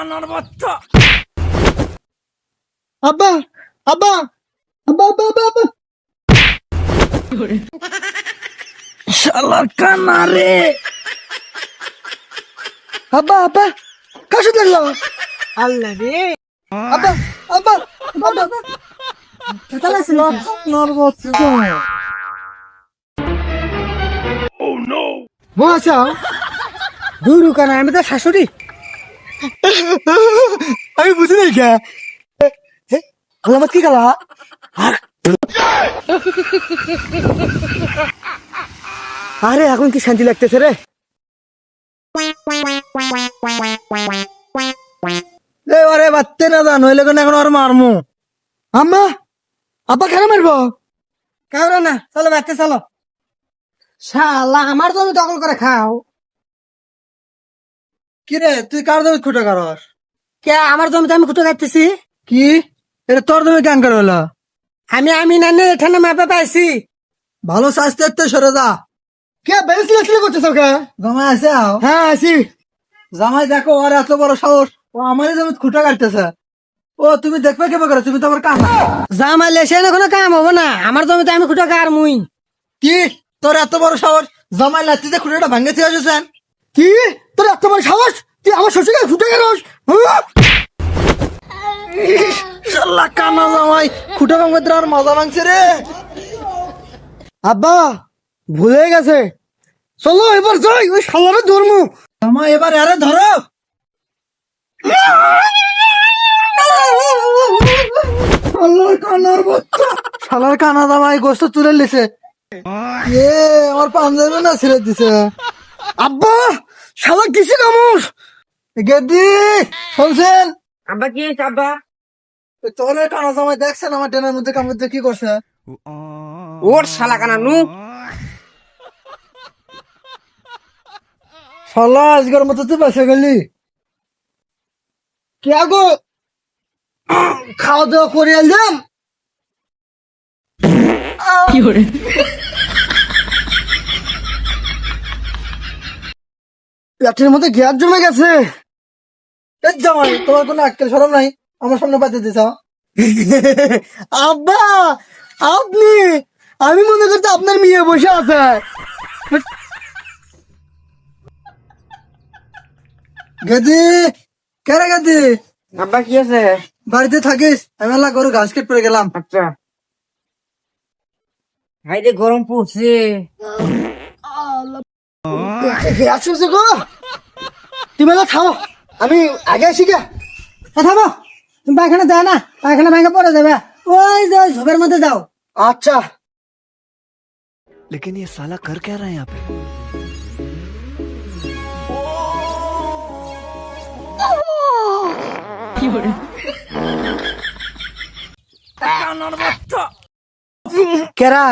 কানার বাচ্চা। আব্বা আব্বা আব্বা আব্বা আব্বা আব্বা। শালার কানা রে। আব্বা আব্বা কার সাথে লাগল আল্লাহ রে। আব্বা আব্বা আব্বা দূর কানা আমি তো শাশুড়ি। আমি বুঝি নাই কে? আমার কি গেলা আরে এখন কি শান্তি লাগতেছে রে? আরে বাত্তে না দা নইলে কোন এখন আর মারমু? আম্মা, আব্বা কেন মারবো? কাউরে না, চলো বাচ্চা চলো। শালা, আমার জমি দখল করে খাও। কি রে তুই কার জমি খুঁটে কারস কে আমার জমিতে আমি খুঁটে কাটতেছি? কি? এটা তোর জমি কেন করে হলো? আমি আমি না নে এখানে মাপে পাইছি। ভালো স্বাস্থ্য তো সরে যা। কে বেসলে আসলে করতেছ কে? জামাই আছে হ্যাঁ আছি জামাই দেখো আর এত বড় সাহস। ও আমারই জমি খুঁটে কাটতেছে। ও তুমি দেখবে কেমন করে? তুমি তো আমার কাম। জামাই লেসে না কোনো কাম হব না। আমার জমিতে আমি খুঁটে কার মুই কি? তোর এত বড় সাহস? জামাই লাত্তিতে খুঁটেটা ভাঙে দিয়ে আসেছেন কি? তোর এত বড় সাহস? তুই আমার শ্বশুরকে খুঁটে গেলস? শালা কানা জামাই খুঁটে ভাঙবে তোর আর মজা ভাঙছে রে। আব্বা ভুলে গেছে। চলো এবার যাই ওই শালারে ধর্ম। জামাই এবার আরে ধরো। শালার কানার বাচ্চা। শালার কানা জামাই গোস্ত তুলে লিছে এ আমার পাঞ্জাবি না ছেড়ে দিছে। আব্বা শালা কিসে কামড়? গেদি শুনছেন? আব্বা কি হয়েছে আব্বা? কানা জামাই দেখছেন আমার ডেনার মধ্যে কামড় দিয়ে কি করছে? ওর শালা কানা নু শালা আজকের মতো তুই বেঁচে গেলি। কে গো খাওয়া দাওয়া করে এলাম। কি করে লাঠির মধ্যে গ্যাস জমে গেছে। জামাই তোমার কোনো আক্কেল সরম নাই? আমার সামনে পাতে দিছ আব্বা আপনি আমি মনে করতে আপনার মেয়ে বসে আছে। গেদি কেরে গেদি? আব্বা কি আছে? বাড়িতে থাকিস? আমি আল্লাহ গরু ঘাস কেট পড়ে গেলাম। আচ্ছা। গরম পড়ছে। গ্যাস হয়েছে গো তুমি এলা থামো আমি আগে আসি গে এ, থামো তুমি পায়খানা যায় না পায়খানা ভেঙে পড়ে যাবে ওই যে ওই ঝোপের মধ্যে যাও আচ্ছা लेकिन ये साला कर क्या रहा है यहाँ पे কানার বাচ্চা কেরা